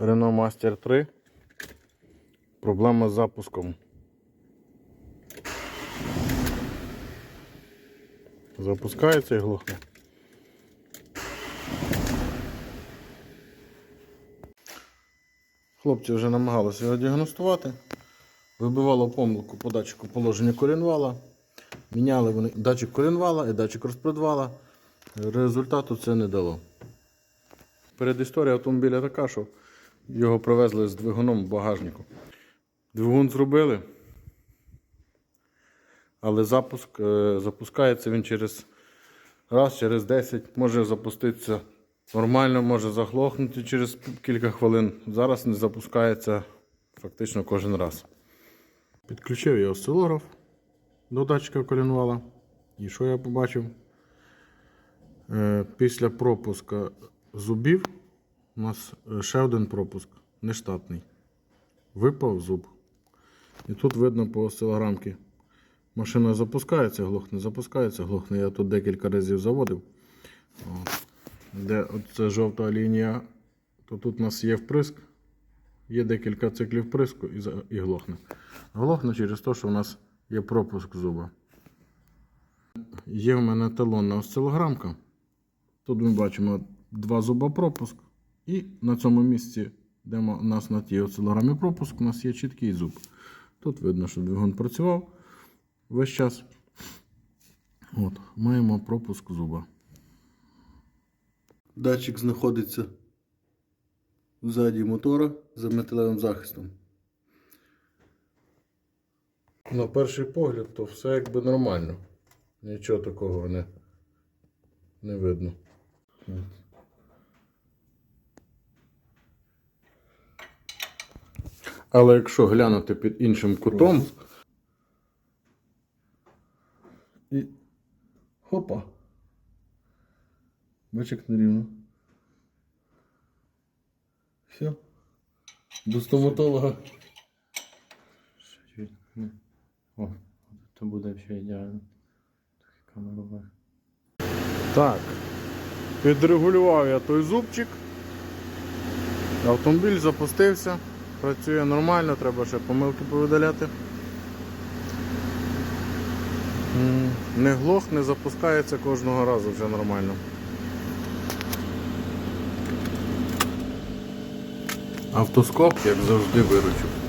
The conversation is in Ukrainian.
Renault Master 3. Проблема з запуском. Запускається і глохне. Хлопці вже намагалися його діагностувати. Вибивало помилку по датчику положення колінвала. Міняли вони датчик колінвала і датчик розпредвала. Результату це не дало. Передісторія автомобіля така, що його привезли з двигуном в багажнику. Двигун зробили, але запуск, е, запускається він через раз, через 10, може запуститися нормально, може заглохнути через кілька хвилин. Зараз не запускається фактично кожен раз. Підключив я осцилограф до датчика колінвала. І що я побачив? Е, Після пропуска зубів у нас е, ще один пропуск нештатний. Випав зуб. І тут видно по осцилограмці. Машина запускається, глохне, запускається, глохне. Я тут декілька разів заводив. Де оце жовта лінія, то тут у нас є вприск. Є декілька циклів вприску і, і глохне. Глохне через те, що у нас є пропуск зуба. Є в мене талонна осцилограмка. Тут ми бачимо два зуба пропуск. І на цьому місці, де у нас на тій осцилограмі пропуск, у нас є чіткий зуб. Тут видно, що двигун працював весь час. От, маємо пропуск зуба. Датчик знаходиться ззаді мотора за металевим захистом. На перший погляд, то все якби нормально. Нічого такого не, не видно. Але якщо глянути під іншим кутом. І. Хопа. Бачик нерівно. Все. До стоматолога. Ну. О, то буде все ідеально. Так, камеру. Так. Підрегулював я той зубчик. Автомобіль запустився. Працює нормально, треба ще помилки повидаляти. Не глох, не запускається кожного разу вже нормально. Автоскоп, як завжди, виручив.